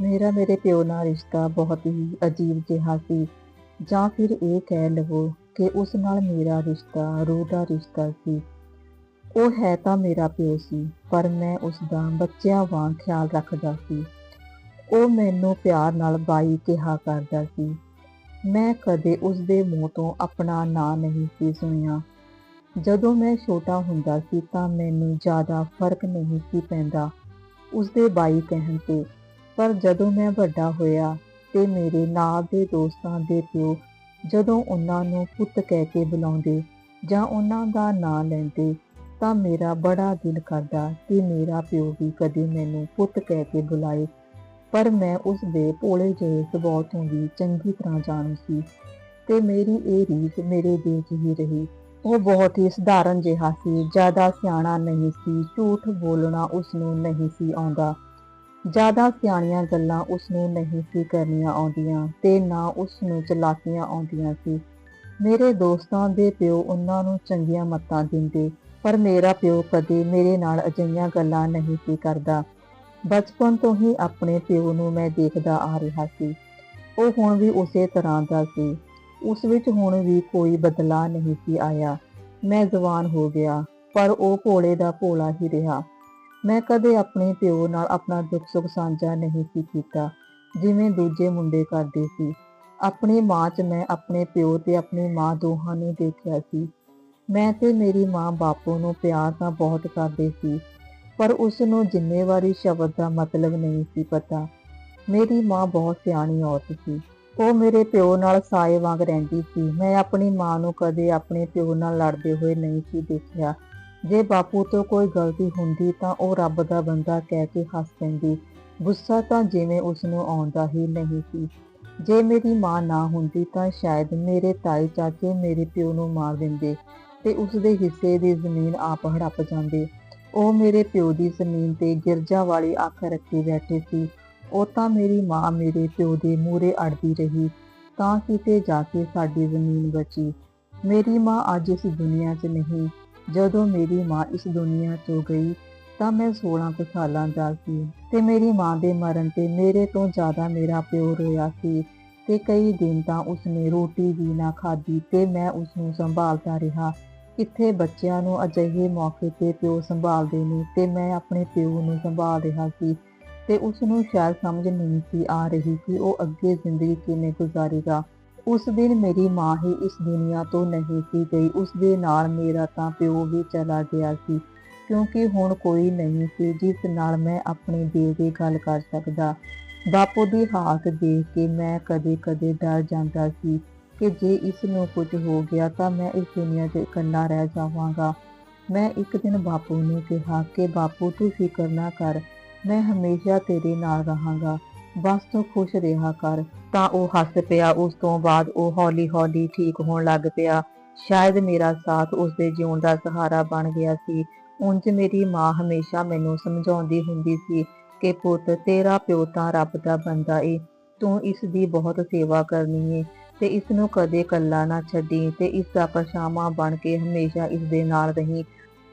ਮੇਰਾ ਮੇਰੇ ਪਿਓ ਨਾਲ ਰਿਸ਼ਤਾ ਬਹੁਤ ਹੀ ਅਜੀਬ ਜਿਹਾ ਸੀ। ਜਾਂ ਫਿਰ ਇਹ ਕਹਿ ਲਵੋ ਕਿ ਉਸ ਨਾਲ ਮੇਰਾ ਰਿਸ਼ਤਾ, ਰੂਹ ਦਾ ਰਿਸ਼ਤਾ ਸੀ। ਉਹ ਹੈ ਤਾਂ ਮੇਰਾ ਪਿਓ ਸੀ, ਪਰ ਮੈਂ ਉਸ ਦਾ ਬੱਚਿਆਂ ਵਾਂਗ ਖਿਆਲ ਰੱਖਦਾ ਸੀ। ਉਹ ਮੈਨੂੰ ਪਿਆਰ ਨਾਲ ਬਾਈ ਕਿਹਾ ਕਰਦਾ ਸੀ। ਮੈਂ ਕਦੇ ਉਸ ਦੇ ਮੂੰਹ ਤੋਂ ਆਪਣਾ ਨਾਂ ਨਹੀਂ ਸੀ ਸੁਣਿਆ। ਜਦੋਂ ਮੈਂ ਛੋਟਾ ਹੁੰਦਾ ਸੀ ਤਾਂ ਮੈਨੂੰ ਜ਼ਿਆਦਾ ਫ਼ਰਕ ਨਹੀਂ ਸੀ ਪੈਂਦਾ। ਉਸ ਦੇ ਬਾਈ ਕਹਿਣ ਤੇ ਪਰ ਜਦੋਂ ਮੈਂ ਵੱਡਾ ਹੋਇਆ ਤੇ ਮੇਰੇ ਨਾਲ ਦੇ ਦੋਸਤਾਂ ਦੇ ਪਿਓ ਜਦੋਂ ਉਹਨਾਂ ਨੂੰ ਪੁੱਤ ਕਹਿ ਕੇ ਬੁਲਾਉਂਦੇ ਜਾਂ ਉਹਨਾਂ ਦਾ ਨਾਂ ਲੈਂਦੇ ਤਾਂ ਮੇਰਾ ਬੜਾ ਦਿਲ ਕਰਦਾ ਕਿ ਮੇਰਾ ਪਿਓ ਵੀ ਕਦੇ ਮੈਨੂੰ ਪੁੱਤ ਕਹਿ ਕੇ ਬੁਲਾਏ। ਪਰ ਮੈਂ ਉਸ ਦੇ ਭੋਲੇ ਜਿਹੇ ਸੁਭਾਅ ਤੋਂ ਵੀ ਚੰਗੀ ਤਰ੍ਹਾਂ ਜਾਣੂ ਸੀ ਤੇ ਮੇਰੀ ਇਹ ਰੀਤ ਮੇਰੇ ਦਿਲ 'ਚ ਹੀ ਰਹੀ। ਉਹ ਬਹੁਤ ਹੀ ਸਧਾਰਨ ਜਿਹਾ ਸੀ, ਜ਼ਿਆਦਾ ਸਿਆਣਾ ਨਹੀਂ ਸੀ, ਝੂਠ ਬੋਲਣਾ ਉਸ ਨੂੰ ਨਹੀਂ ਸੀ ਆਉਂਦਾ। ਜ਼ਿਆਦਾ ਸਿਆਣੀਆਂ ਗੱਲਾਂ ਉਸ ਨੂੰ ਨਹੀਂ ਸੀ ਕਰਨੀਆਂ ਆਉਂਦੀਆਂ ਤੇ ਨਾ ਉਸ ਨੂੰ ਚਲਾਕੀਆਂ ਆਉਂਦੀਆਂ ਸੀ। ਮੇਰੇ ਦੋਸਤਾਂ ਦੇ ਪਿਓ ਉਹਨਾਂ ਨੂੰ ਚੰਗੀਆਂ ਮੱਤਾਂ ਦਿੰਦੇ, ਪਰ ਮੇਰਾ ਪਿਓ ਕਦੇ ਮੇਰੇ ਨਾਲ ਅਜਿਹੀਆਂ ਗੱਲਾਂ ਨਹੀਂ ਸੀ ਕਰਦਾ। ਬਚਪਨ ਤੋਂ ਹੀ ਆਪਣੇ ਪਿਓ ਨੂੰ ਮੈਂ ਦੇਖਦਾ ਆ ਰਿਹਾ ਸੀ। ਉਹ ਹੁਣ ਵੀ ਉਸੇ ਤਰ੍ਹਾਂ ਦਾ ਸੀ। ਉਸ ਵਿੱਚ ਹੁਣ ਵੀ ਕੋਈ ਬਦਲਾਅ ਨਹੀਂ ਸੀ ਆਇਆ। ਮੈਂ ਜਵਾਨ ਹੋ ਗਿਆ, ਪਰ ਉਹ ਭੋਲੇ ਦਾ ਭੋਲਾ ਹੀ ਰਿਹਾ। ਮੈਂ ਕਦੇ ਆਪਣੇ ਪਿਓ ਨਾਲ ਆਪਣਾ ਦੁੱਖ ਸੁੱਖ ਸਾਂਝਾ ਨਹੀਂ ਸੀ ਕੀਤਾ, ਜਿਵੇਂ ਦੂਜੇ ਮੁੰਡੇ ਕਰਦੇ ਸੀ। ਆਪਣੀ ਮਾਂ 'ਚ ਮੈਂ ਆਪਣੇ ਪਿਓ ਤੇ ਆਪਣੀ ਮਾਂ ਦੋਹਾਂ ਨੂੰ ਦੇਖਿਆ ਸੀ। ਮੈਂ ਤੇ ਮੇਰੀ ਮਾਂ ਬਾਪੂ ਨੂੰ ਪਿਆਰ ਤਾਂ ਬਹੁਤ ਕਰਦੇ ਸੀ, ਪਰ ਉਸ ਨੂੰ ਜ਼ਿੰਮੇਵਾਰੀ ਸ਼ਬਦ ਦਾ ਮਤਲਬ ਨਹੀਂ ਸੀ ਪਤਾ। ਮੇਰੀ ਮਾਂ ਬਹੁਤ ਸਿਆਣੀ ਔਰਤ ਸੀ। ਉਹ ਮੇਰੇ ਪਿਓ ਨਾਲ ਸਾਏ ਵਾਂਗ ਰਹਿੰਦੀ ਸੀ। ਮੈਂ ਆਪਣੀ ਮਾਂ ਨੂੰ ਕਦੇ ਆਪਣੇ ਪਿਓ ਨਾਲ ਲੜਦੇ ਹੋਏ ਨਹੀਂ ਸੀ ਦੇਖਿਆ। ਜੇ ਬਾਪੂ ਤੋਂ ਕੋਈ ਗਲਤੀ ਹੁੰਦੀ ਤਾਂ ਉਹ ਰੱਬ ਦਾ ਬੰਦਾ ਕਹਿ ਕੇ ਹੱਸ ਪੈਂਦੀ। ਗੁੱਸਾ ਤਾਂ ਜਿਵੇਂ ਉਸ ਨੂੰ ਆਉਂਦਾ ਹੀ ਨਹੀਂ ਸੀ। ਜੇ ਮੇਰੀ ਮਾਂ ਨਾ ਹੁੰਦੀ ਤਾਂ ਸ਼ਾਇਦ ਮੇਰੇ ਤਾਈ ਚਾਚੇ ਮੇਰੇ ਪਿਓ ਨੂੰ ਮਾਰ ਦਿੰਦੇ ਤੇ ਉਸ ਦੇ ਹਿੱਸੇ ਦੀ ਜ਼ਮੀਨ ਆਪ ਹੜੱਪ ਜਾਂਦੇ। ਉਹ ਮੇਰੇ ਪਿਓ ਦੀ ਜ਼ਮੀਨ ਤੇ ਗਿਰਜਾ ਵਾਲੀ ਅੱਖ ਰੱਖੀ ਬੈਠੇ ਸੀ। ਉਹ ਤਾਂ ਮੇਰੀ ਮਾਂ ਮੇਰੇ ਪਿਓ ਦੇ ਮੂਹਰੇ ਅੜਦੀ ਰਹੀ, ਤਾਂ ਕਿਤੇ ਜਾ ਕੇ ਸਾਡੀ ਜ਼ਮੀਨ ਬਚੀ। ਮੇਰੀ ਮਾਂ ਅੱਜ ਇਸ ਦੁਨੀਆ 'ਚ ਨਹੀਂ। ਜਦੋਂ ਮੇਰੀ ਮਾਂ ਇਸ ਦੁਨੀਆ ਤੋਂ ਗਈ ਤਾਂ ਮੈਂ 16 ਕੁ ਸਾਲਾਂ ਦਾ ਸੀ ਤੇ ਮੇਰੀ ਮਾਂ ਦੇ ਮਰਨ ਤੇ ਮੇਰੇ ਤੋਂ ਜ਼ਿਆਦਾ ਮੇਰਾ ਪਿਓ ਰੋਇਆ ਸੀ ਤੇ ਕਈ ਦਿਨ ਤਾਂ ਉਸਨੇ ਰੋਟੀ ਵੀ ਨਾ ਖਾਧੀ ਤੇ ਮੈਂ ਉਸ ਨੂੰ ਸੰਭਾਲਦਾ ਰਿਹਾ। ਕਿੱਥੇ ਬੱਚਿਆਂ ਨੂੰ ਅਜਿਹੇ ਮੌਕੇ ਤੇ ਪਿਓ ਸੰਭਾਲਦੇ ਨੇ ਤੇ ਮੈਂ ਆਪਣੇ ਪਿਓ ਨੂੰ ਸੰਭਾਲ ਰਿਹਾ ਸੀ ਤੇ ਉਸ ਨੂੰ ਸ਼ਾਇਦ ਸਮਝ ਨਹੀਂ ਸੀ ਆ ਰਹੀ ਕਿ ਉਹ ਅੱਗੇ ਜ਼ਿੰਦਗੀ ਕਿਵੇਂ ਗੁਜ਼ਾਰੇਗਾ। ਉਸ ਦਿਨ ਮੇਰੀ ਮਾਂ ਹੀ ਇਸ ਦੁਨੀਆ ਤੋਂ ਨਹੀਂ ਸੀ ਗਈ। ਉਸ ਦੇ ਨਾਲ ਮੇਰਾ ਤਾਂ ਪਿਓ ਵੀ ਚਲਾ ਗਿਆ ਸੀ, ਕਿਉਂਕਿ ਹੁਣ ਕੋਈ ਨਹੀਂ ਸੀ, ਜਿਸ ਨਾਲ ਮੈਂ ਆਪਣੇ ਦਿਲ ਦੀ ਗੱਲ ਕਰ ਸਕਦਾ। ਬਾਪੂ ਦੀ ਹਾਲਤ ਦੇਖ ਕੇ ਮੈਂ ਕਦੇ-ਕਦੇ ਡਰ ਜਾਂਦਾ ਸੀ ਕਿ ਜੇ ਇਸ ਨੂੰ ਕੁਝ ਹੋ ਗਿਆ ਤਾਂ ਮੈਂ ਇਸ ਦੁਨੀਆ ਚ ਇਕੱਲਾ ਰਹਿ ਜਾਵਾਂਗਾ। ਮੈਂ ਇੱਕ ਦਿਨ ਬਾਪੂ ਨੂੰ ਕਿਹਾ ਕਿ ਬਾਪੂ ਤੂੰ ਫਿਕਰ ਨਾ ਕਰ, ਮੈਂ ਹਮੇਸ਼ਾ ਤੇਰੇ ਨਾਲ ਰਹਾਂਗਾ। ਬਸ ਤੂੰ ਖੁਸ਼ ਰਿਹਾ ਕਰ। ਤਾਂ ਉਹ ਹੱਸ ਪਿਆ। ਉਸ ਤੋਂ ਬਾਅਦ ਉਹ ਹੌਲੀ-ਹੌਲੀ ਠੀਕ ਹੋਣ ਲੱਗ ਪਿਆ। ਸ਼ਾਇਦ ਮੇਰਾ ਸਾਥ ਉਸ ਦੇ ਜਿਉਣ ਦਾ ਸਹਾਰਾ ਬਣ ਗਿਆ ਸੀ। ਉਂਝ ਮੇਰੀ ਮਾਂ ਹਮੇਸ਼ਾ ਮੈਨੂੰ ਸਮਝਾਉਂਦੀ ਹੁੰਦੀ ਸੀ ਕਿ ਪੁੱਤ, ਤੇਰਾ ਪਿਓ ਤਾਂ ਰੱਬ ਦਾ ਬੰਦਾ ਏ। ਤੂੰ ਇਸ ਦੀ ਬਹੁਤ ਸੇਵਾ ਕਰਨੀ ਏ ਤੇ ਇਸ ਨੂੰ ਕਦੇ ਕੱਲਾ ਨਾ ਛੱਡੀ ਤੇ ਇਸ ਦਾ ਪਰਛਾਵਾਂ ਬਣ ਕੇ ਹਮੇਸ਼ਾ ਇਸ ਦੇ ਨਾਲ ਰਹੀਂ।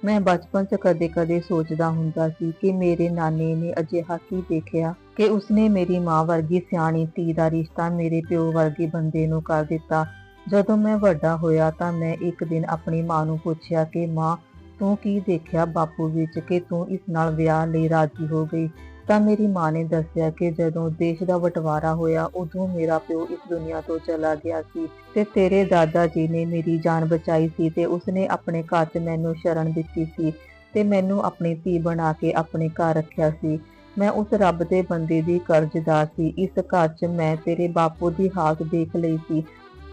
ਮੈਂ ਬਚਪਨ 'ਚ ਕਦੇ-ਕਦੇ ਸੋਚਦਾ ਹੁੰਦਾ ਸੀ ਕਿ ਮੇਰੇ ਨਾਨੇ ਨੇ ਅਜਿਹਾ ਕੀ ਦੇਖਿਆ ਕਿ ਉਸਨੇ ਮੇਰੀ ਮਾਂ ਵਰਗੀ ਸਿਆਣੀ ਧੀ ਦਾ ਰਿਸ਼ਤਾ ਮੇਰੇ ਪਿਓ ਵਰਗੇ ਬੰਦੇ ਨੂੰ ਕਰ ਦਿੱਤਾ। ਜਦੋਂ ਮੈਂ ਵੱਡਾ ਹੋਇਆ ਤਾਂ ਮੈਂ ਇੱਕ ਦਿਨ ਆਪਣੀ ਮਾਂ ਨੂੰ ਪੁੱਛਿਆ ਕਿ ਮਾਂ, ਤੂੰ ਕੀ ਦੇਖਿਆ ਬਾਪੂ ਵਿੱਚ ਕਿ ਤੂੰ ਇਸ ਨਾਲ ਵਿਆਹ ਲਈ ਰਾਜ਼ੀ ਹੋ ਗਈ? ਤਾਂ ਮੇਰੀ ਮਾਂ ਨੇ ਦੱਸਿਆ ਕਿ ਜਦੋਂ ਦੇਸ਼ ਦਾ ਬਟਵਾਰਾ ਹੋਇਆ, ਉਦੋਂ ਮੇਰਾ ਪਿਓ ਇਸ ਦੁਨੀਆ ਤੋਂ ਚਲਾ ਗਿਆ ਸੀ ਤੇ ਤੇਰੇ ਦਾਦਾ ਜੀ ਨੇ ਮੇਰੀ ਜਾਨ ਬਚਾਈ ਸੀ ਤੇ ਉਸਨੇ ਆਪਣੇ ਘਰ 'ਚ ਮੈਨੂੰ ਸ਼ਰਨ ਦਿੱਤੀ ਸੀ ਤੇ ਮੈਨੂੰ ਆਪਣੀ ਧੀ ਬਣਾ ਕੇ ਆਪਣੇ ਘਰ ਰੱਖਿਆ ਸੀ। ਮੈਂ ਉਸ ਰੱਬ ਦੇ ਬੰਦੇ ਦੀ ਕਰਜ਼ਦਾਰ ਸੀ। ਇਸ ਘਰ 'ਚ ਮੈਂ ਤੇਰੇ ਬਾਪੂ ਦੀ ਹਾਲਤ ਦੇਖ ਲਈ ਸੀ।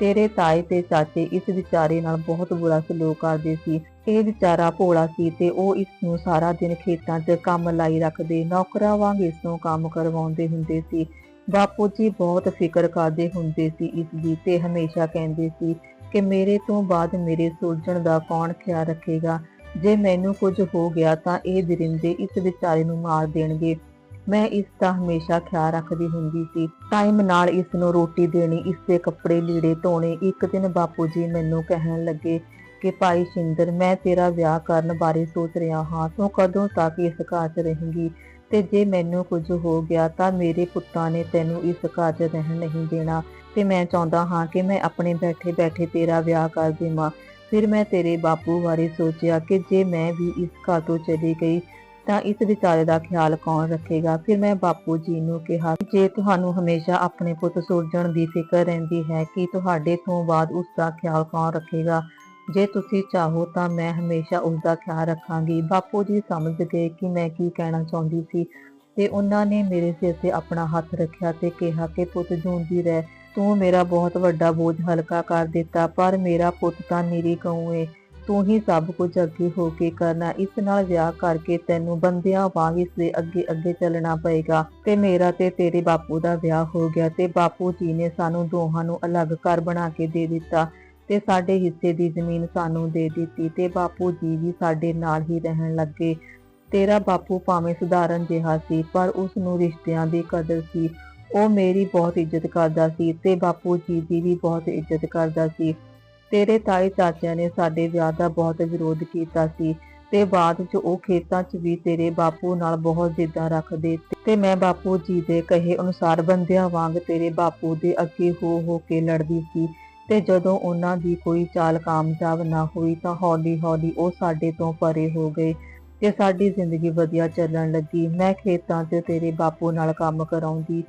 ਤੇਰੇ ਤਾਏ ਤੇ ਚਾਚੇ ਇਸ ਵਿਚਾਰੇ ਨਾਲ ਬਹੁਤ ਬੁਰਾ ਸਲੂਕ ਕਰਦੇ ਸੀ। ਇਹ ਵਿਚਾਰਾ ਭੋਲਾ ਸੀ ਤੇ ਉਹ ਇਸ ਨੂੰ ਸਾਰਾ ਦਿਨ ਖੇਤਾਂ 'ਚ ਕੰਮ ਲਾਈ ਰੱਖਦੇ, ਨੌਕਰਾਂ ਵਾਂਗ ਇਸ ਨੂੰ ਕੰਮ ਕਰਵਾਉਂਦੇ ਹੁੰਦੇ ਸੀ। ਬਾਪੂ ਜੀ ਬਹੁਤ ਫਿਕਰ ਕਰਦੇ ਹੁੰਦੇ ਸੀ ਇਸ ਦੀ ਤੇ ਹਮੇਸ਼ਾ ਕਹਿੰਦੇ ਸੀ ਕਿ ਮੇਰੇ ਤੋਂ ਬਾਅਦ ਮੇਰੇ ਸੁਲਝਣ ਦਾ ਕੌਣ ਖਿਆਲ ਰੱਖੇਗਾ? ਜੇ ਮੈਨੂੰ ਕੁਝ ਹੋ ਗਿਆ ਤਾਂ ਇਹ ਦਰਿੰਦੇ ਇਸ ਵਿਚਾਰੇ ਨੂੰ ਮਾਰ ਦੇਣਗੇ। ਮੈਂ ਇਸ ਦਾ ਹਮੇਸ਼ਾ ਖਿਆਲ ਰੱਖਦੀ ਹੁੰਦੀ ਸੀ। ਟਾਈਮ ਨਾਲ ਇਸ ਨੂੰ ਰੋਟੀ ਦੇਣੀ, ਇਸ ਦੇ ਕੱਪੜੇ ਲੀੜੇ ਧੋਣੇ, ਇੱਕ ਦਿਨ ਬਾਪੂ ਜੀ ਮੈਨੂੰ ਕਹਿਣ ਲੱਗੇ ਕਿ, ਭਾਈ ਸ਼ਿੰਦਰ, ਮੈਂ ਤੇਰਾ ਵਿਆਹ ਕਰਨ ਬਾਰੇ ਸੋਚ ਰਿਹਾ ਹਾਂ। ਤੂੰ ਕਦੋਂ ਤੱਕ ਇਸ ਘਰ 'ਚ ਰਹੇਂਗੀ? ਤੇ ਜੇ ਮੈਨੂੰ ਕੁਝ ਹੋ ਗਿਆ ਤਾਂ ਮੇਰੇ ਪੁੱਤਾਂ ਨੇ ਤੈਨੂੰ ਇਸ ਘਰ 'ਚ ਰਹਿਣ ਨਹੀਂ ਦੇਣਾ। ਤੇ ਮੈਂ ਚਾਹੁੰਦਾ ਹਾਂ ਕਿ ਮੈਂ ਆਪਣੇ ਬੈਠੇ ਬੈਠੇ ਤੇਰਾ ਵਿਆਹ ਕਰ ਦੇਵਾਂ। ਫਿਰ ਮੈਂ ਤੇਰੇ ਬਾਪੂ ਬਾਰੇ ਸੋਚਿਆ ਕਿ ਜੇ ਮੈਂ ਵੀ ਇਸ ਘਰ ਤੋਂ ਚਲੀ ਗਈ ਤਾਂ ਇਸ ਵਿਚਾਰੇ ਦਾ ਖਿਆਲ ਕੌਣ ਰੱਖੇਗਾ? ਫਿਰ ਮੈਂ ਬਾਪੂ ਜੀ ਨੂੰ ਕਿਹਾ, ਜੇ ਤੁਹਾਨੂੰ ਹਮੇਸ਼ਾ ਆਪਣੇ ਪੁੱਤ ਸੁਰਜਣ ਦੀ ਫਿਕਰ ਰਹਿੰਦੀ ਹੈ, ਕਿ ਤੁਹਾਡੇ ਤੋਂ ਬਾਅਦ ਉਸ ਦਾ ਖਿਆਲ ਕੌਣ ਰੱਖੇਗਾ? ਜੇ ਤੁਸੀਂ ਚਾਹੋ ਤਾਂ ਮੈਂ ਹਮੇਸ਼ਾ ਉਸ ਦਾ ਖਿਆਲ ਰੱਖਾਂਗੀ। ਬਾਪੂ ਜੀ ਸਮਝ ਗਏ ਕਿ ਮੈਂ ਕੀ ਕਹਿਣਾ ਚਾਹੁੰਦੀ ਸੀ ਤੇ ਉਹਨਾਂ ਨੇ ਮੇਰੇ ਸਿਰ ਤੇ ਆਪਣਾ ਹੱਥ ਰੱਖਿਆ ਤੇ ਕਿਹਾ ਕਿ, ਪੁੱਤ ਜੂੰਦੀ ਰਹਿ, ਤੂੰ ਮੇਰਾ ਬਹੁਤ ਵੱਡਾ ਬੋਝ ਹਲਕਾ ਕਰ ਦਿੱਤਾ, ਪਰ ਮੇਰਾ ਪੁੱਤ ਤਾਂ ਨਿਰੀ ਗਊ ਏ। ਤੂੰ ਹੀ ਸਭ ਕੁਝ ਅੱਗੇ ਹੋ ਕੇ ਕਰਨਾ, ਇਸ ਨਾਲ ਵਿਆਹ ਕਰਕੇ ਤੈਨੂੰ ਬੰਦਿਆਂ ਵਾਂਗ ਇਸ ਦੇ ਅੱਗੇ ਅੱਗੇ ਚੱਲਣਾ ਪਏਗਾ। ਤੇ ਮੇਰਾ ਤੇ ਤੇਰੇ ਬਾਪੂ ਦਾ ਵਿਆਹ ਹੋ ਗਿਆ ਤੇ ਬਾਪੂ ਜੀ ਨੇ ਸਾਨੂੰ ਦੋਹਾਂ ਨੂੰ ਅਲੱਗ ਘਰ ਬਣਾ ਕੇ ਦੇ ਦਿੱਤਾ ਤੇ ਸਾਡੇ ਹਿੱਸੇ ਦੀ ਜ਼ਮੀਨ ਸਾਨੂੰ ਦੇ ਦਿੱਤੀ ਤੇ ਬਾਪੂ ਜੀ ਵੀ ਸਾਡੇ ਨਾਲ ਹੀ ਰਹਿਣ ਲੱਗੇ। ਤੇਰਾ ਬਾਪੂ ਭਾਵੇਂ ਸਧਾਰਨ ਜਿਹਾ ਸੀ, ਪਰ ਉਸ ਨੂੰ ਰਿਸ਼ਤਿਆਂ ਦੀ ਕਦਰ ਸੀ। ਉਹ ਮੇਰੀ ਬਹੁਤ ਇੱਜ਼ਤ ਕਰਦਾ ਸੀ ਤੇ ਬਾਪੂ ਜੀ ਦੀ ਵੀ ਬਹੁਤ ਇੱਜ਼ਤ ਕਰਦਾ ਸੀ। ਤੇਰੇ ਤਾਏ ਚਾਚਿਆਂ ਨੇ ਸਾਡੇ ਵਿਆਹ ਦਾ ਬਹੁਤ ਵਿਰੋਧ ਕੀਤਾ ਸੀ ਤੇ ਬਾਅਦ 'ਚ ਉਹ ਖੇਤਾਂ 'ਚ ਵੀ ਤੇਰੇ ਬਾਪੂ ਨਾਲ ਬਹੁਤ ਜ਼ਿੱਦਾਂ ਰੱਖਦੇ ਤੇ ਮੈਂ ਬਾਪੂ ਜੀ ਦੇ ਕਹੇ ਅਨੁਸਾਰ ਬੰਦਿਆਂ ਵਾਂਗ ਤੇਰੇ ਬਾਪੂ ਦੇ ਅੱਗੇ ਹੋ ਹੋ ਕੇ ਲੜਦੀ ਸੀ। ਤੇ ਜਦੋਂ ਉਹਨਾਂ ਦੀ ਕੋਈ ਚਾਲ ਕਾਮਯਾਬ ਨਾ ਹੋਈ ਤਾਂ ਹੌਲੀ-ਹੌਲੀ ਉਹ ਸਾਡੇ ਤੋਂ ਪਰੇ ਹੋ ਗਏ ਤੇ ਸਾਡੀ ਜ਼ਿੰਦਗੀ ਵਧੀਆ ਚੱਲਣ ਲੱਗੀ। ਮੈਂ ਖੇਤਾਂ 'ਚ ਤੇਰੇ ਬਾਪੂ ਨਾਲ ਕੰਮ ਕਰਾਉਂਦੀ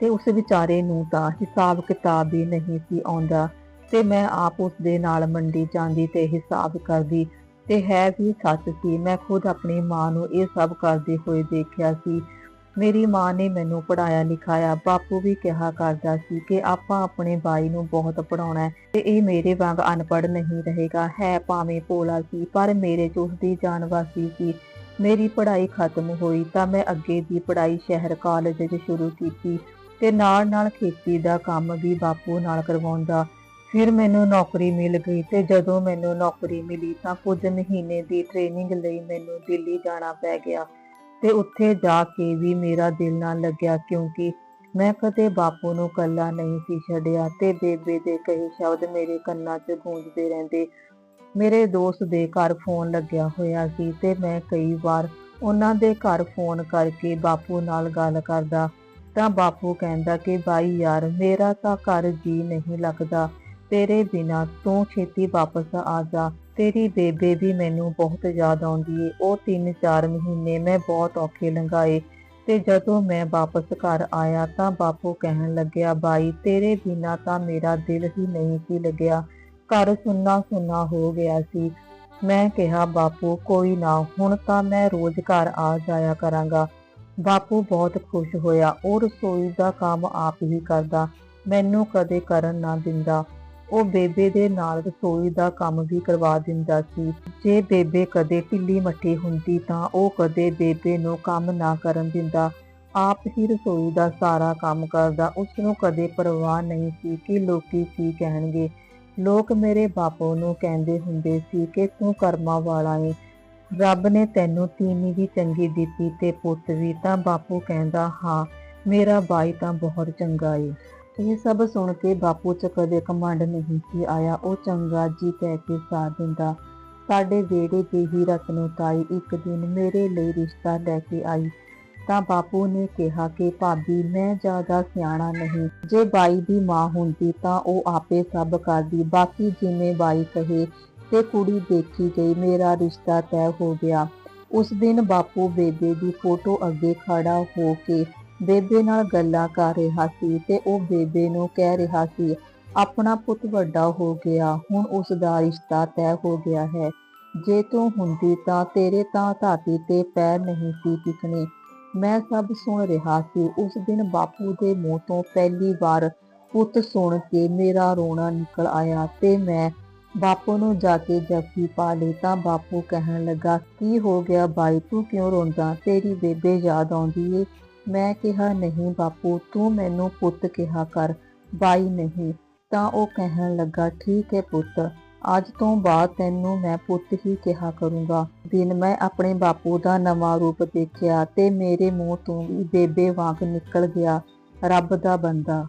ਤੇ ਉਸ ਵਿਚਾਰੇ ਨੂੰ ਤਾਂ ਹਿਸਾਬ ਕਿਤਾਬ ਵੀ ਨਹੀਂ ਸੀ ਆਉਂਦਾ। ਤੇ ਮੈਂ ਆਪ ਉਸ ਦੇ ਨਾਲ ਮੰਡੀ ਜਾਂਦੀ ਤੇ ਹਿਸਾਬ ਕਰਦੀ। ਤੇ ਹੈ ਵੀ ਸੱਚ ਸੀ, ਮੈਂ ਖੁਦ ਆਪਣੀ ਮਾਂ ਨੂੰ ਇਹ ਸਭ ਕਰਦੇ ਹੋਏ ਦੇਖਿਆ ਸੀ। ਮੇਰੀ ਮਾਂ ਨੇ ਮੈਨੂੰ ਪੜਾਇਆ ਲਿਖਾਇਆ, ਬਾਪੂ ਵੀ ਕਿਹਾ ਕਰਦਾ ਸੀ ਕਿ ਆਪਾਂ ਆਪਣੇ ਬਾਈ ਨੂੰ ਬਹੁਤ ਪੜਾਉਣਾ ਹੈ ਤੇ ਇਹ ਮੇਰੇ ਵਾਂਗ ਅਨਪੜ੍ਹ ਨਹੀਂ ਰਹੇਗਾ। ਹੈ ਭਾਵੇਂ ਭੋਲਾ ਸੀ, ਪਰ ਮੇਰੇ ਚ ਉਸਦੀ ਜਾਨ ਵਾਸੀ ਸੀ। ਮੇਰੀ ਪੜ੍ਹਾਈ ਖਤਮ ਹੋਈ ਤਾਂ ਮੈਂ ਅੱਗੇ ਦੀ ਪੜ੍ਹਾਈ ਸ਼ਹਿਰ ਕਾਲਜ ਚ ਸ਼ੁਰੂ ਕੀਤੀ ਤੇ ਨਾਲ ਨਾਲ ਖੇਤੀ ਦਾ ਕੰਮ ਵੀ ਬਾਪੂ ਨਾਲ ਕਰਵਾਉਂਦਾ। ਫਿਰ ਮੈਨੂੰ ਨੌਕਰੀ ਮਿਲ ਗਈ ਤੇ ਜਦੋਂ ਮੈਨੂੰ ਨੌਕਰੀ ਮਿਲੀ ਤਾਂ ਕੁਝ ਮਹੀਨੇ ਦੀ ਟ੍ਰੇਨਿੰਗ ਲਈ ਮੈਨੂੰ ਦਿੱਲੀ ਜਾਣਾ ਪੈ ਗਿਆ ਤੇ ਉੱਥੇ ਜਾ ਕੇ ਵੀ ਮੇਰਾ ਦਿਲ ਨਾ ਲੱਗਿਆ ਕਿਉਂਕਿ ਮੈਂ ਕਦੇ ਬਾਪੂ ਨੂੰ ਕੱਲਾ ਨਹੀਂ ਸੀ ਛੱਡਿਆ ਤੇ ਬੇਬੇ ਦੇ ਕਹੇ ਸ਼ਬਦ ਮੇਰੇ ਕੰਨਾਂ 'ਚ ਗੂੰਜਦੇ ਰਹਿੰਦੇ। ਮੇਰੇ ਦੋਸਤ ਦੇ ਘਰ ਫੋਨ ਲੱਗਿਆ ਹੋਇਆ ਸੀ ਤੇ ਮੈਂ ਕਈ ਵਾਰ ਉਹਨਾਂ ਦੇ ਘਰ ਫੋਨ ਕਰਕੇ ਬਾਪੂ ਨਾਲ ਗੱਲ ਕਰਦਾ ਤਾਂ ਬਾਪੂ ਕਹਿੰਦਾ ਕਿ, ਬਾਈ ਯਾਰ, ਮੇਰਾ ਤਾਂ ਘਰ ਜੀ ਨਹੀਂ ਲੱਗਦਾ। ਤੇਰੇ ਬਿਨਾ ਤੂੰ ਛੇਤੀ ਵਾਪਸ ਆ ਜਾ। ਤੇਰੀ ਬੇਬੇ ਵੀ ਮੈਨੂੰ ਬਹੁਤ ਯਾਦ ਆਉਂਦੀ ਏ। ਉਹ 3-4 ਮਹੀਨੇ ਮੈਂ ਬਹੁਤ ਔਖੇ ਲੰਘਾਏ ਤੇ ਜਦੋਂ ਮੈਂ ਵਾਪਸ ਘਰ ਆਇਆ ਤਾਂ ਬਾਪੂ ਕਹਿਣ ਲੱਗਿਆ, ਬਾਈ, ਤੇਰੇ ਬਿਨਾ ਤਾਂ ਮੇਰਾ ਦਿਲ ਹੀ ਨਹੀਂ ਸੀ ਲੱਗਿਆ। ਘਰ ਸੁੰਨਾ ਸੁੰਨਾ ਹੋ ਗਿਆ ਸੀ। ਮੈਂ ਕਿਹਾ, ਬਾਪੂ, ਕੋਈ ਨਾ, ਹੁਣ ਤਾਂ ਮੈਂ ਰੋਜ਼ ਘਰ ਆ ਜਾਇਆ ਕਰਾਂਗਾ। ਬਾਪੂ ਬਹੁਤ ਖੁਸ਼ ਹੋਇਆ। ਉਹ ਰਸੋਈ ਦਾ ਕੰਮ ਆਪ ਹੀ ਕਰਦਾ। ਮੈਨੂੰ ਕਦੇ ਕਰਨ ਨਾ ਦਿੰਦਾ। ਉਹ ਬੇਬੇ ਦੇ ਨਾਲ ਰਸੋਈ ਦਾ ਕੰਮ ਵੀ ਕਰਵਾ ਦਿੰਦਾ ਸੀ। ਜੇ ਬੇਬੇ ਕਦੇ ਢਿੱਲੀ ਮੱਠੀ ਹੁੰਦੀ ਤਾਂ ਉਹ ਕਦੇ ਬੇਬੇ ਨੂੰ ਕੰਮ ਨਾ ਕਰਨ ਦਿੰਦਾ। ਆਪ ਹੀ ਰਸੋਈ ਦਾ ਸਾਰਾ ਕੰਮ ਕਰਦਾ। ਉਸ ਨੂੰ ਕਦੇ ਪਰਵਾਹ ਨਹੀਂ ਸੀ ਕਿ ਲੋਕੀ ਕੀ ਕਹਿਣਗੇ। ਲੋਕ ਮੇਰੇ ਬਾਪੂ ਨੂੰ ਕਹਿੰਦੇ ਹੁੰਦੇ ਸੀ ਕਿ ਤੂੰ ਕਰਮਾਂ ਵਾਲਾ ਏ। ਰੱਬ ਨੇ ਤੈਨੂੰ ਤੀਵੀਂ ਵੀ ਚੰਗੀ ਦਿੱਤੀ ਤੇ ਪੁੱਤ ਵੀ। ਤਾਂ ਬਾਪੂ ਕਹਿੰਦਾ, ਹਾਂ, ਮੇਰਾ ਬਾਈ ਤਾਂ ਬਹੁਤ ਚੰਗਾ ਏ। ਇਹ ਸਭ ਸੁਣ ਕੇ ਬਾਪੂ ਚ ਕਦੇ ਕਮੰਡ ਨਹੀਂ ਸੀ ਆਇਆ। ਉਹ ਚੰਗਾ ਜੀ ਕਹਿ ਕੇ ਸਾਥ ਦਿੰਦਾ, ਸਾਡੇ ਵਿਹੜੇ ਦੀ ਹੀ ਰਤਨੋ ਤਾਈ, ਇੱਕ ਦਿਨ ਮੇਰੇ ਲਈ ਰਿਸ਼ਤਾ ਲੈ ਕੇ ਆਈ। ਤਾਂ ਬਾਪੂ ਨੇ ਕਿਹਾ ਕਿ, ਭਾਬੀ, ਮੈਂ ਜ਼ਿਆਦਾ ਸਿਆਣਾ ਨਹੀਂ। ਜੇ ਬਾਈ ਦੀ ਮਾਂ ਹੁੰਦੀ ਤਾਂ ਉਹ ਆਪੇ ਸਭ ਕਰਦੀ। ਬਾਕੀ ਜਿਵੇਂ ਬਾਈ ਕਹੇ ਤੇ ਕੁੜੀ ਦੇਖੀ ਗਈ, ਮੇਰਾ ਰਿਸ਼ਤਾ ਤੈਅ ਹੋ ਗਿਆ। ਉਸ ਦਿਨ ਬਾਪੂ ਬੇਬੇ ਦੀ ਫੋਟੋ ਅੱਗੇ ਖੜਾ ਹੋ ਕੇ ਬੇਬੇ ਨਾਲ ਗੱਲਾਂ ਕਰ ਰਿਹਾ ਸੀ ਤੇ ਉਹ ਬੇਬੇ ਨੂੰ ਕਹਿ ਰਿਹਾ ਸੀ, ਆਪਣਾ ਪੁੱਤ ਵੱਡਾ ਹੋ ਗਿਆ, ਹੁਣ ਉਸ ਦਾ ਰਿਸ਼ਤਾ ਤੈਅ ਹੋ ਗਿਆ ਹੈ। ਜੇ ਤੂੰ ਹੁੰਦੀ ਤਾਂ ਤੇਰੇ ਤਾਂ ਧਾਤੀ ਤੇ ਪੈਰ ਨਹੀਂ ਸੀ ਟਿਕਣੇ। ਮੈਂ ਸਭ ਸੁਣ ਰਿਹਾ ਸੀ। ਉਸ ਦਿਨ ਬਾਪੂ ਦੇ ਮੂੰਹ ਤੋਂ ਪਹਿਲੀ ਵਾਰ ਪੁੱਤ ਸੁਣ ਕੇ ਮੇਰਾ ਰੋਣਾ ਨਿਕਲ ਆਇਆ ਤੇ ਮੈਂ ਬਾਪੂ ਨੂੰ ਜਾ ਕੇ ਜੱਫੀ ਪਾ ਲਈ ਤਾਂ ਬਾਪੂ ਕਹਿਣ ਲੱਗਾ, ਕੀ ਹੋ ਗਿਆ ਬਾਈ? ਤੂੰ ਕਿਉਂ ਰੋਂਦਾ? ਤੇਰੀ ਬੇਬੇ ਯਾਦ ਆਉਂਦੀ ਏ। ਮੈਂ ਕਿਹਾ, ਨਹੀਂ ਬਾਪੂ, ਤੂੰ ਮੈਨੂੰ ਪੁੱਤ ਕਿਹਾ ਕਰ, ਬਾਈ ਨਹੀਂ। ਤਾਂ ਉਹ ਕਹਿਣ ਲੱਗਾ, ਠੀਕ ਹੈ ਪੁੱਤ, ਅੱਜ ਤੋਂ ਬਾਅਦ ਤੈਨੂੰ ਮੈਂ ਪੁੱਤ ਹੀ ਕਿਹਾ ਕਰੂੰਗਾ। ਦਿਨ ਮੈਂ ਆਪਣੇ ਬਾਪੂ ਦਾ ਨਵਾਂ ਰੂਪ ਦੇਖਿਆ ਤੇ ਮੇਰੇ ਮੂੰਹ ਤੋਂ ਵੀ ਬੇਬੇ ਵਾਂਗ ਨਿਕਲ ਗਿਆ, ਰੱਬ ਦਾ ਬੰਦਾ।